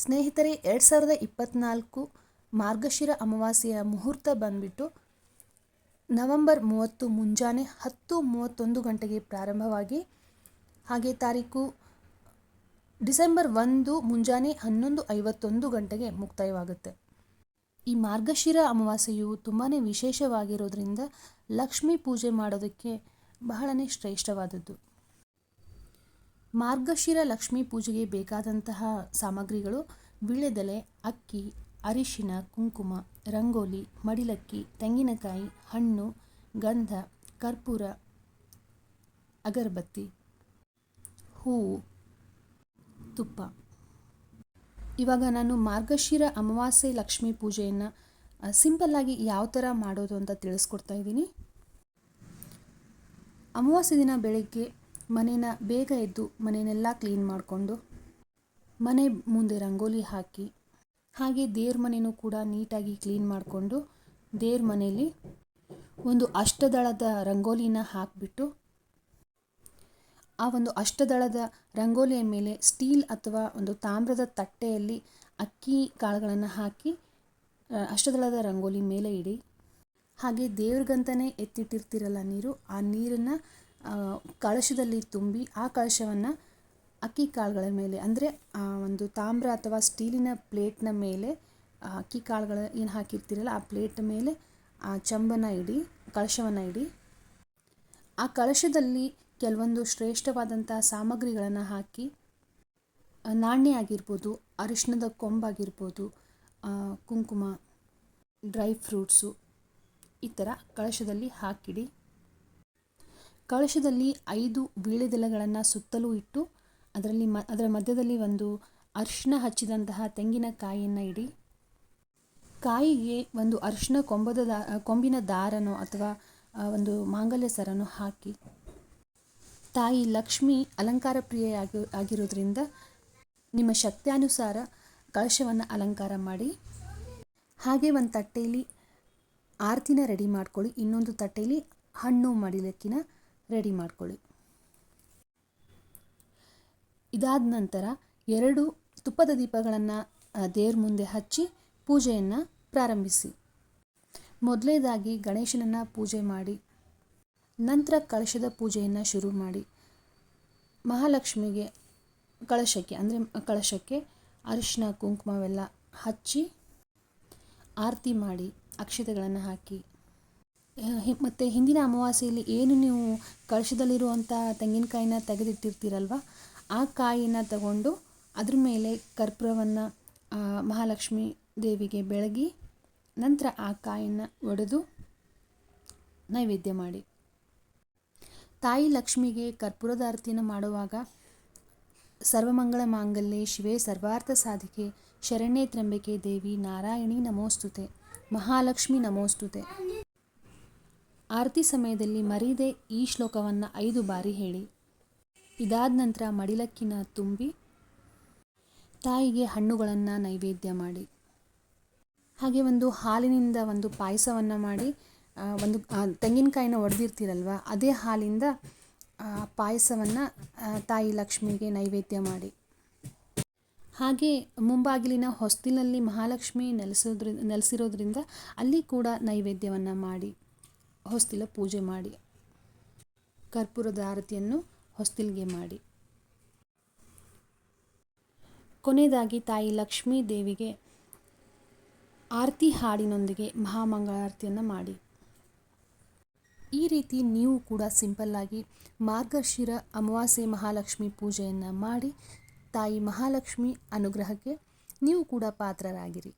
ಸ್ನೇಹಿತರೆ, ಎರಡು ಸಾವಿರದ ಇಪ್ಪತ್ತ್ನಾಲ್ಕು ಮಾರ್ಗಶಿರ ಅಮಾವಾಸ್ಯೆಯ ಮುಹೂರ್ತ ಬಂದ್ಬಿಟ್ಟು ನವೆಂಬರ್ ಮೂವತ್ತು ಮುಂಜಾನೆ ಹತ್ತು ಮೂವತ್ತೊಂದು ಗಂಟೆಗೆ ಪ್ರಾರಂಭವಾಗಿ, ಹಾಗೆ ತಾರೀಕು ಡಿಸೆಂಬರ್ ಒಂದು ಮುಂಜಾನೆ ಹನ್ನೊಂದು ಐವತ್ತೊಂದು ಗಂಟೆಗೆ ಮುಕ್ತಾಯವಾಗುತ್ತೆ. ಈ ಮಾರ್ಗಶಿರ ಅಮಾವಾಸ್ಯೆಯು ತುಂಬಾ ವಿಶೇಷವಾಗಿರೋದ್ರಿಂದ ಲಕ್ಷ್ಮೀ ಪೂಜೆ ಮಾಡೋದಕ್ಕೆ ಬಹಳನೇ ಶ್ರೇಷ್ಠವಾದದ್ದು. ಮಾರ್ಗಶಿರ ಲಕ್ಷ್ಮೀ ಪೂಜೆಗೆ ಬೇಕಾದಂತಹ ಸಾಮಗ್ರಿಗಳು ವೀಳ್ಯದೆಲೆ, ಅಕ್ಕಿ, ಅರಿಶಿನ, ಕುಂಕುಮ, ರಂಗೋಲಿ, ಮಡಿಲಕ್ಕಿ, ತೆಂಗಿನಕಾಯಿ, ಹಣ್ಣು, ಗಂಧ, ಕರ್ಪೂರ, ಅಗರಬತ್ತಿ, ಹೂವು, ತುಪ್ಪ. ಇವಾಗ ನಾನು ಮಾರ್ಗಶಿರ ಅಮಾವಾಸ್ಯೆ ಲಕ್ಷ್ಮೀ ಪೂಜೆಯನ್ನು ಸಿಂಪಲ್ಲಾಗಿ ಯಾವ ಥರ ಮಾಡೋದು ಅಂತ ತಿಳಿಸ್ಕೊಡ್ತಾ ಇದ್ದೀನಿ. ಅಮಾವಾಸ್ಯೆ ದಿನ ಬೆಳಗ್ಗೆ ಮನೇನ ಬೇಗ ಎದ್ದು ಮನೆಯನ್ನೆಲ್ಲ ಕ್ಲೀನ್ ಮಾಡಿಕೊಂಡು ಮನೆ ಮುಂದೆ ರಂಗೋಲಿ ಹಾಕಿ, ಹಾಗೆ ದೇವ್ರ ಮನೆಯೂ ಕೂಡ ನೀಟಾಗಿ ಕ್ಲೀನ್ ಮಾಡಿಕೊಂಡು ದೇವ್ರ ಮನೆಯಲ್ಲಿ ಒಂದು ಅಷ್ಟದಳದ ರಂಗೋಲಿನ ಹಾಕಿಬಿಟ್ಟು, ಆ ಒಂದು ಅಷ್ಟದಳದ ರಂಗೋಲಿಯ ಮೇಲೆ ಸ್ಟೀಲ್ ಅಥವಾ ಒಂದು ತಾಮ್ರದ ತಟ್ಟೆಯಲ್ಲಿ ಅಕ್ಕಿ ಕಾಳುಗಳನ್ನು ಹಾಕಿ ಅಷ್ಟದಳದ ರಂಗೋಲಿ ಮೇಲೆ ಇಡಿ. ಹಾಗೆ ದೇವ್ರಿಗಂತಲೇ ಎತ್ತಿಟ್ಟಿರ್ತಿರಲ್ಲ ನೀರು, ಆ ನೀರನ್ನು ಕಳಶದಲ್ಲಿ ತುಂಬಿ ಆ ಕಳಶವನ್ನು ಅಕ್ಕಿ ಕಾಳುಗಳ ಮೇಲೆ, ಅಂದರೆ ಆ ಒಂದು ತಾಮ್ರ ಅಥವಾ ಸ್ಟೀಲಿನ ಪ್ಲೇಟ್ನ ಮೇಲೆ ಅಕ್ಕಿ ಕಾಳುಗಳ ಏನು ಹಾಕಿರ್ತೀರಲ್ಲ, ಆ ಪ್ಲೇಟ್ ಮೇಲೆ, ಆ, ಚಂಬನ ಇಡಿ, ಕಳಶವನ್ನು ಇಡಿ. ಆ ಕಳಶದಲ್ಲಿ ಕೆಲವೊಂದು ಶ್ರೇಷ್ಠವಾದಂಥ ಸಾಮಗ್ರಿಗಳನ್ನು ಹಾಕಿ ನಾಣ್ಯ ಆಗಿರ್ಬೋದು, ಅರಿಶಿಣದ ಕೊಂಬಾಗಿರ್ಬೋದು ಕುಂಕುಮ, ಡ್ರೈ ಫ್ರೂಟ್ಸು ಈ ಥರ ಕಳಶದಲ್ಲಿ ಹಾಕಿಡಿ. ಕಳಶದಲ್ಲಿ ಐದು ವೀಳ್ಯದೆಲೆಗಳನ್ನು ಸುತ್ತಲೂ ಇಟ್ಟು ಅದರಲ್ಲಿ ಮ, ಅದರ ಮಧ್ಯದಲ್ಲಿ ಒಂದು ಅರಿಶಿನ ಹಚ್ಚಿದಂತಹ ತೆಂಗಿನಕಾಯಿಯನ್ನು ಇಡಿ. ಕಾಯಿಗೆ ಒಂದು ಅರಿಶಿನ ಕೊಂಬದ ದಾ, ಕೊಂಬಿನ ದಾರನೋ ಅಥವಾ ಒಂದು ಮಾಂಗಲ್ಯ ಸರನು ಹಾಕಿ. ತಾಯಿ ಲಕ್ಷ್ಮಿ ಅಲಂಕಾರ ಪ್ರಿಯ ಆಗಿರೋದ್ರಿಂದ ನಿಮ್ಮ ಶಕ್ತ್ಯಾನುಸಾರ ಕಳಶವನ್ನು ಅಲಂಕಾರ ಮಾಡಿ. ಹಾಗೆ ಒಂದು ತಟ್ಟೆಯಲ್ಲಿ ಆರತಿನ ರೆಡಿ ಮಾಡ್ಕೊಳ್ಳಿ. ಇನ್ನೊಂದು ತಟ್ಟೆಯಲ್ಲಿ ಹಣ್ಣು ಮಡಿಲಕ್ಕಿನ ರೆಡಿ ಮಾಡ್ಕೊಳ್ಳಿ. ಇದಾದ ನಂತರ ಎರಡು ತುಪ್ಪದ ದೀಪಗಳನ್ನು ದೇವ್ರ ಮುಂದೆ ಹಚ್ಚಿ ಪೂಜೆಯನ್ನು ಪ್ರಾರಂಭಿಸಿ. ಮೊದಲೇದಾಗಿ ಗಣೇಶನನ್ನು ಪೂಜೆ ಮಾಡಿ, ನಂತರ ಕಳಶದ ಪೂಜೆಯನ್ನು ಶುರು ಮಾಡಿ. ಮಹಾಲಕ್ಷ್ಮಿಗೆ ಕಳಶಕ್ಕೆ, ಅಂದರೆ ಕಳಶಕ್ಕೆ ಅರಿಶಿನ ಕುಂಕುಮವೆಲ್ಲ ಹಚ್ಚಿ ಆರತಿ ಮಾಡಿ, ಅಕ್ಷತೆಗಳನ್ನು ಹಾಕಿ. ಮತ್ತು ಹಿಂದಿನ ಅಮಾವಾಸ್ಯೆಯಲ್ಲಿ ಏನು ನೀವು ಕಳಶದಲ್ಲಿರುವಂಥ ತೆಂಗಿನಕಾಯಿನ ತೆಗೆದಿಟ್ಟಿರ್ತೀರಲ್ವ? ಆ ಕಾಯಿನ ತಗೊಂಡು ಅದ್ರ ಮೇಲೆ ಕರ್ಪೂರವನ್ನು ಮಹಾಲಕ್ಷ್ಮಿ ದೇವಿಗೆ ಬೆಳಗಿ ನಂತರ ಆ ಕಾಯಿನ ಒಡೆದು ನೈವೇದ್ಯ ಮಾಡಿ. ತಾಯಿ ಲಕ್ಷ್ಮಿಗೆ ಕರ್ಪೂರದ ಆರತಿಯನ್ನು ಮಾಡುವಾಗ ಸರ್ವಮಂಗಳ ಮಾಂಗಲ್ಯ, ಶಿವೇ ಸರ್ವಾರ್ಥ ಸಾಧಿಕೆ, ಶರಣ್ಯ ತ್ರಂಬಿಕೆ ದೇವಿ ನಾರಾಯಣಿ ನಮೋಸ್ತುತೆ, ಮಹಾಲಕ್ಷ್ಮಿ ನಮೋಸ್ತುತೆ. ಆರತಿ ಸಮಯದಲ್ಲಿ ಮರೀದೆ ಈ ಶ್ಲೋಕವನ್ನು ಐದು ಬಾರಿ ಹೇಳಿ. ಇದಾದ ನಂತರ ಮಡಿಲಕ್ಕಿನ ತುಂಬಿ ತಾಯಿಗೆ ಹಣ್ಣುಗಳನ್ನು ನೈವೇದ್ಯ ಮಾಡಿ. ಹಾಗೆ ಒಂದು ಹಾಲಿನಿಂದ ಒಂದು ಪಾಯಸವನ್ನು ಮಾಡಿ ಒಂದು ತೆಂಗಿನಕಾಯಿನ ಒಡೆದಿರ್ತೀರಲ್ವ, ಅದೇ ಹಾಲಿಂದ ಪಾಯಸವನ್ನು ತಾಯಿ ಲಕ್ಷ್ಮಿಗೆ ನೈವೇದ್ಯ ಮಾಡಿ. ಹಾಗೆ ಮುಂಬಾಗಿಲಿನ ಹೊಸ್ತಿಲಲ್ಲಿ ಮಹಾಲಕ್ಷ್ಮಿ ನೆಲೆಸೋದ್ರಿ, ನೆಲೆಸಿರೋದ್ರಿಂದ ಅಲ್ಲಿ ಕೂಡ ನೈವೇದ್ಯವನ್ನು ಮಾಡಿ. ಹೊಸ್ತಿಲ ಪೂಜೆ ಮಾಡಿ. ಕರ್ಪೂರದ ಆರತಿಯನ್ನು ಹೊಸ್ತಿಲಿಗೆ ಮಾಡಿ. ಕೊನೆಯದಾಗಿ ತಾಯಿ ಲಕ್ಷ್ಮೀ ದೇವಿಗೆ ಆರತಿ ಹಾಡಿನೊಂದಿಗೆ ಮಹಾಮಂಗಳಾರತಿಯನ್ನು ಮಾಡಿ. ಈ ರೀತಿ ನೀವು ಕೂಡ ಸಿಂಪಲ್ಲಾಗಿ ಮಾರ್ಗಶಿರ ಅಮಾವಾಸ್ಯೆ ಮಹಾಲಕ್ಷ್ಮಿ ಪೂಜೆಯನ್ನು ಮಾಡಿ ತಾಯಿ ಮಹಾಲಕ್ಷ್ಮಿ ಅನುಗ್ರಹಕ್ಕೆ ನೀವು ಕೂಡ ಪಾತ್ರರಾಗಿರಿ.